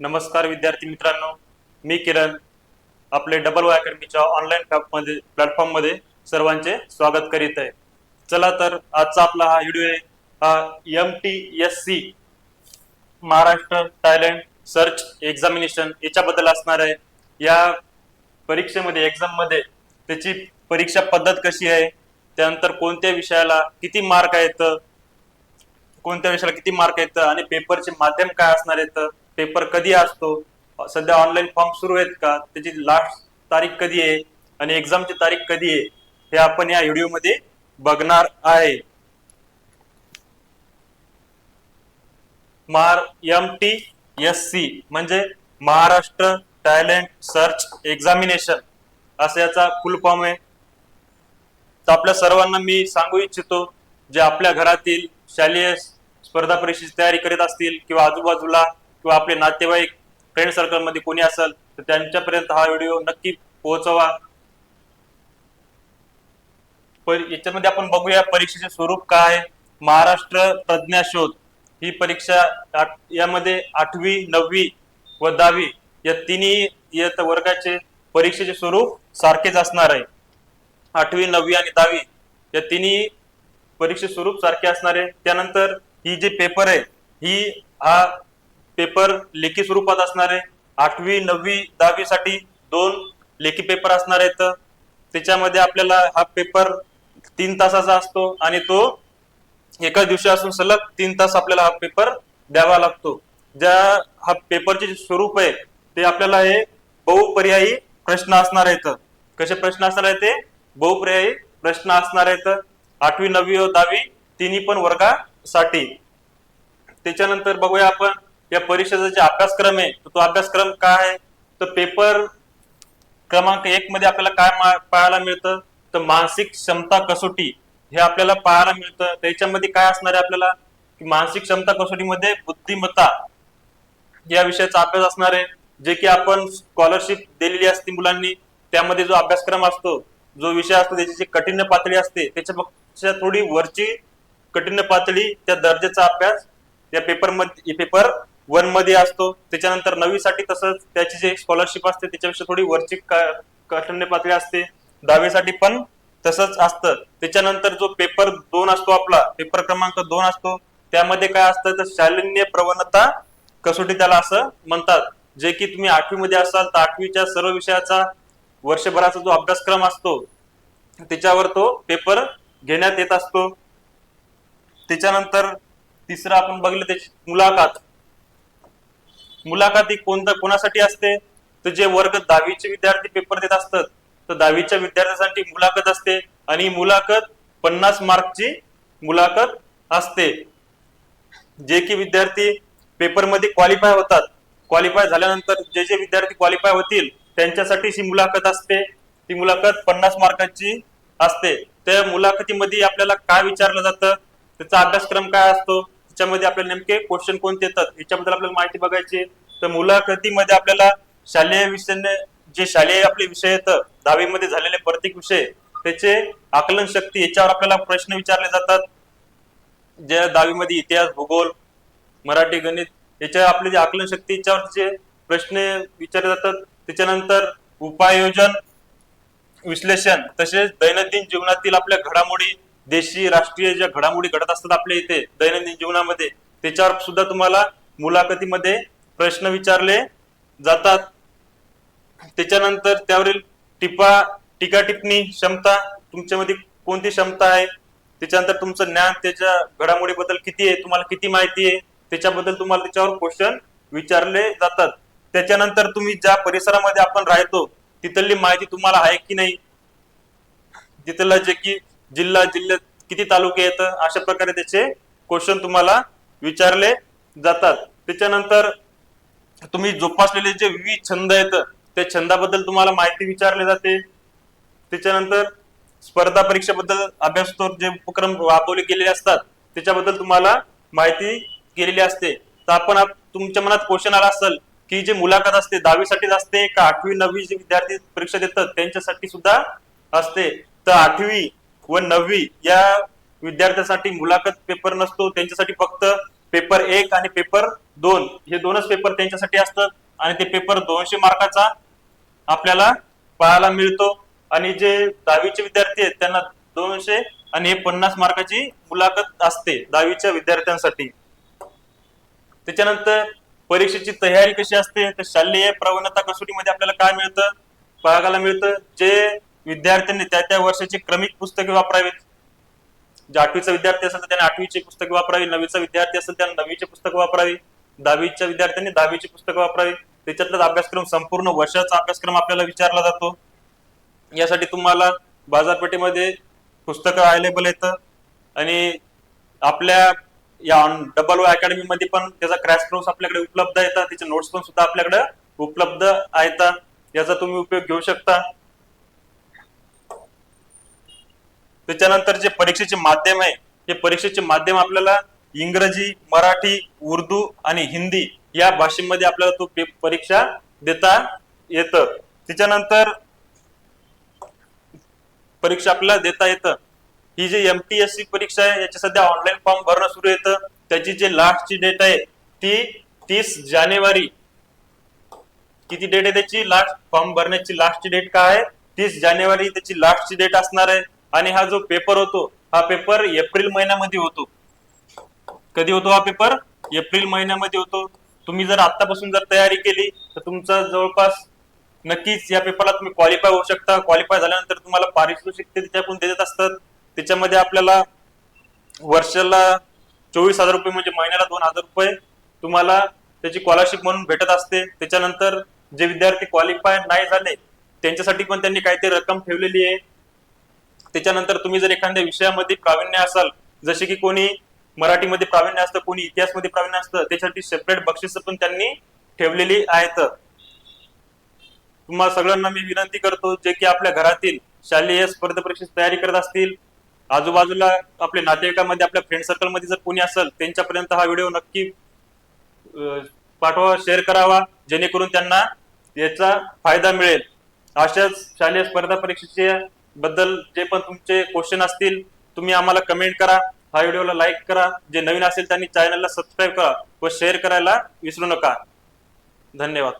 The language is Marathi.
नमस्कार विद्यार्थी मित्रांनो मी किरण आपले डबल वाय अकॅडमीच्या ऑनलाईन मध्ये प्लॅटफॉर्ममध्ये सर्वांचे स्वागत करीत आहे. चला तर आजचा आपला हा व्हिडिओ आहे हा M T S C Maharashtra Thailand search examination याच्याबद्दल असणार आहे. या परीक्षेमध्ये एक्झाममध्ये त्याची परीक्षा पद्धत कशी आहे त्यानंतर कोणत्या विषयाला किती मार्क आहेत कोणत्या विषयाला किती मार्क आहेत आणि पेपरचे माध्यम काय असणार आहेत पेपर कधी असतो? सध्या ऑनलाईन फॉर्म सुरू आहेत का? त्याची लास्ट तारीख कधी आहे? आणि एक्झामची तारीख कधी आहे? हे आपण या व्हिडिओमध्ये बघणार आहे. मार एम टी एस सी म्हणजे महाराष्ट्र टॅलेंट सर्च एक्झामिनेशन असं याचा फुल फॉर्म आहे. तर आपल्या सर्वांना मी सांगू इच्छितो जे आपल्या घरातील शालेय स्पर्धा परीक्षेची तयारी करीत असतील किंवा आजूबाजूला किंवा आपले नातेवाईक फ्रेंड सर्कलमध्ये कोणी असेल तर त्यांच्यापर्यंत हा व्हिडिओ नक्की पोहोचवा. याच्यामध्ये आपण बघूया परीक्षेचे स्वरूप काय आहे. महाराष्ट्र प्रज्ञा शोध. ही परीक्षा यामध्ये आठवी नववी व दहावी या तिन्ही इयत्ता वर्गाचे परीक्षेचे स्वरूप सारखेच असणार आहे. आठवी नववी आणि दहावी या तिन्ही परीक्षे स्वरूप सारखे असणार आहे. त्यानंतर ही जे पेपर आहे ही हा पेपर लेखी स्वरूपात असणार आहे आठवी नववी दहावी साठी दोन लेखी पेपर असणार आहेत. त्याच्यामध्ये आपल्याला हा पेपर तीन तासाचा असतो आणि तो एका दिवशी असून सलग तीन तास आपल्याला हा पेपर द्यावा लागतो. ज्या हा पेपरचे जे स्वरूप आहे ते आपल्याला हे बहुपर्यायी प्रश्न असणार आहेत. कसे प्रश्न असणार आहेत ते? बहुपर्यायी प्रश्न असणार आहेत. आठवी नववी व दहावी तिन्ही पण वर्गासाठी. त्याच्यानंतर बघूया आपण या परिषदेचा जे अभ्यासक्रम आहे तर तो अभ्यासक्रम काय आहे? तर पेपर क्रमांक एक मध्ये आपल्याला काय पाहायला मिळतं? तर मानसिक क्षमता कसोटी हे आपल्याला पाहायला मिळतं. त्याच्यामध्ये काय असणार आहे आपल्याला? की मानसिक क्षमता कसोटीमध्ये बुद्धिमत्ता या विषयाचा अभ्यास असणार आहे. जे की आपण स्कॉलरशिप दिलेली असते मुलांनी त्यामध्ये जो अभ्यासक्रम असतो जो विषय असतो त्याची जी कठीण पातळी असते त्याच्यापेक्षा थोडी वरची कठीण पातळी त्या दर्जाचा अभ्यास या पेपरमध्ये पेपर वनमध्ये असतो. त्याच्यानंतर नवीसाठी तसंच त्याची जे स्कॉलरशिप असते त्याच्यापेक्षा थोडी वरची क- पातळी असते. दहावीसाठी पण तसंच असतं. त्याच्यानंतर जो पेपर दोन असतो आपला पेपर क्रमांक दोन असतो त्यामध्ये काय असतं तर शालिन्य प्रवणता कसोटी त्याला असं म्हणतात. जे की तुम्ही आठवी मध्ये असाल तर आठवीच्या सर्व विषयाचा वर्षभराचा जो अभ्यासक्रम असतो त्याच्यावर तो पेपर घेण्यात येत असतो. त्याच्यानंतर तिसरं आपण बघितलं त्याची मुलाखत. मुलाखत ही कोणत्या कोणासाठी असते? तर जे वर्ग दहावीचे विद्यार्थी पेपर देत असतात तर दहावीच्या विद्यार्थ्यांसाठी मुलाखत असते आणि मुलाखत पन्नास मार्कची मुलाखत असते. जे की विद्यार्थी पेपरमध्ये क्वालिफाय होतात. क्वालिफाय झाल्यानंतर जे जे विद्यार्थी क्वालिफाय होतील त्यांच्यासाठी ही मुलाखत असते. ती मुलाखत पन्नास मार्काची असते. त्या मुलाखतीमध्ये आपल्याला काय विचारलं जातं? त्याचा अभ्यासक्रम काय असतो? याच्यामध्ये आपल्याला नेमके क्वेश्चन कोणते येतात याच्याबद्दल आपल्याला माहिती बघायची तर मुलाखतीमध्ये आपल्याला शालेय विषयाने जे शालेय आपले विषय येतं दहावीमध्ये झालेले प्रत्येक विषय त्याचे आकलन शक्ती याच्यावर आपल्याला प्रश्न विचारले जातात. जे दहावीमध्ये इतिहास भूगोल मराठी गणित याच्या आपले जे आकलन शक्ती याच्यावर जे प्रश्न विचारले जातात त्याच्यानंतर उपाययोजन विश्लेषण तसेच दैनंदिन जीवनातील आपल्या घडामोडी देशी राष्ट्रीय ज्या घडामोडी घडत असतात आपल्या इथे दैनंदिन जीवनामध्ये त्याच्यावर सुद्धा तुम्हाला मुलाखतीमध्ये प्रश्न विचारले जातात. त्याच्यानंतर त्यावरील टिपा टीका टिप्पणी क्षमता तुमच्यामध्ये कोणती क्षमता आहे? त्याच्यानंतर तुमचं ज्ञान त्याच्या घडामोडीबद्दल किती आहे? तुम्हाला किती माहिती आहे? त्याच्याबद्दल तुम्हाला त्याच्यावर क्वेश्चन विचारले जातात. त्याच्यानंतर तुम्ही ज्या परिसरामध्ये आपण राहतो तिथली माहिती तुम्हाला आहे की नाही? तिथला जे की जिल्हा जिल्ह्यात किती तालुके येतं अशा प्रकारे त्याचे क्वेश्चन तुम्हाला विचारले जातात. त्याच्यानंतर तुम्ही जोपासलेले जे विविध छंद आहेत त्या छंदाबद्दल तुम्हाला माहिती विचारली जाते. त्याच्यानंतर स्पर्धा परीक्षेबद्दल अभ्यासोत्तर जे उपक्रम राबवले गेलेले असतात त्याच्याबद्दल तुम्हाला माहिती केलेली असते. तर आपण तुमच्या मनात क्वेश्चन आला असेल की जे मुलाखत असते दहावीसाठीच असते का आठवी नववी जे विद्यार्थी परीक्षा देतात त्यांच्यासाठी सुद्धा असते. तर आठवी व नववी या विद्यार्थ्यांसाठी मुलाखत पेपर नसतो. त्यांच्यासाठी फक्त पेपर एक आणि पेपर दोन हे दोनच पेपर त्यांच्यासाठी असतात आणि ते पेपर दोनशे मार्काचा आपल्याला पाहायला मिळतो. आणि जे दहावीचे विद्यार्थी आहेत त्यांना दोनशे आणि हे पन्नास मार्काची मुलाखत असते दहावीच्या विद्यार्थ्यांसाठी. त्याच्यानंतर परीक्षेची तयारी कशी असते? तर शालेय प्रवणता कसोटीमध्ये आपल्याला काय मिळतं? पाहायला मिळतं. जे विद्यार्थ्यांनी त्या त्या वर्षाची क्रमिक पुस्तके वापरावीत. जे आठवीचा विद्यार्थी असेल तर त्याने आठवीची पुस्तकं वापरावी नववीचा विद्यार्थी असेल त्याने नववीची पुस्तकं वापरावी. दहावीच्या विद्यार्थ्यांनी दहावीची पुस्तकं वापरावी. त्याच्यातलाच अभ्यासक्रम संपूर्ण वर्षाचा अभ्यासक्रम आपल्याला विचारला जातो. यासाठी तुम्हाला बाजारपेठेमध्ये पुस्तकं अवेलेबल येतं आणि आपल्या या डबल अकॅडमी अकॅडमीमध्ये पण त्याचा क्रॅश कोर्स आपल्याकडे उपलब्ध येतात त्याचे नोट्स पण सुद्धा आपल्याकडे उपलब्ध आहेत. याचा तुम्ही उपयोग घेऊ शकता. त्याच्यानंतर जे परीक्षेचे माध्यम आहे हे परीक्षेचे माध्यम आपल्याला इंग्रजी मराठी उर्दू आणि हिंदी या भाषेमध्ये आपल्याला तो परीक्षा देता येतं. त्याच्यानंतर परीक्षा आपल्याला देता येतं. ही जी एम पी एस सी परीक्षा आहे याची सध्या ऑनलाईन फॉर्म भरणं सुरू येतं. त्याची जी लास्टची डेट आहे ती तीस जानेवारी. किती डेट आहे त्याची? लास्ट फॉर्म भरण्याची लास्टची डेट काय आहे? तीस जानेवारी त्याची लास्टची डेट असणार आहे. आणि हा जो पेपर होतो हा पेपर एप्रिल महिन्यामध्ये होतो. कधी होतो हा पेपर? एप्रिल महिन्यामध्ये होतो. तुम्ही जर आतापासून जर तयारी केली तर तुमचा जवळपास नक्कीच या पेपरला तुम्ही क्वालिफाय होऊ शकता. क्वालिफाय झाल्यानंतर तुम्हाला पारितोषिक ते त्याच्यातून देत असतात. त्याच्यामध्ये आपल्याला वर्षाला चोवीस हजार रुपये म्हणजे महिन्याला दोन हजार रुपये तुम्हाला त्याची स्कॉलरशिप म्हणून भेटत असते. त्याच्यानंतर जे विद्यार्थी क्वालिफाय नाही झाले त्यांच्यासाठी पण त्यांनी काहीतरी रक्कम ठेवलेली आहे. त्याच्यानंतर तुम्ही जर एखाद्या विषयामध्ये प्रावीण्य असाल जसे की कोणी मराठीमध्ये प्रावीण्य असतं कोणी इतिहासमध्ये प्रावीण्य असतं त्याच्यासाठी सेपरेट बक्षीस पण त्यांनी ठेवलेली आहेत. तुम्हाला सगळ्यांना मी विनंती करतो जे की आपल्या घरातील शालेय स्पर्धा परीक्षेची तयारी करत असतील आजूबाजूला आपल्या नातेवाईकामध्ये आपल्या फ्रेंड सर्कलमध्ये जर कोणी असेल त्यांच्यापर्यंत हा व्हिडिओ नक्की पाठवा शेअर करावा जेणेकरून त्यांना याचा फायदा मिळेल. अशाच शालेय स्पर्धा परीक्षेचे बद्दल जे पण तुमचे क्वेश्चन असतील तुम्ही आम्हाला कमेंट करा. हा व्हिडिओला लाईक करा. जे नवीन असेल त्यांनी चॅनलला सबस्क्राईब करा व शेअर करायला विसरू नका. धन्यवाद.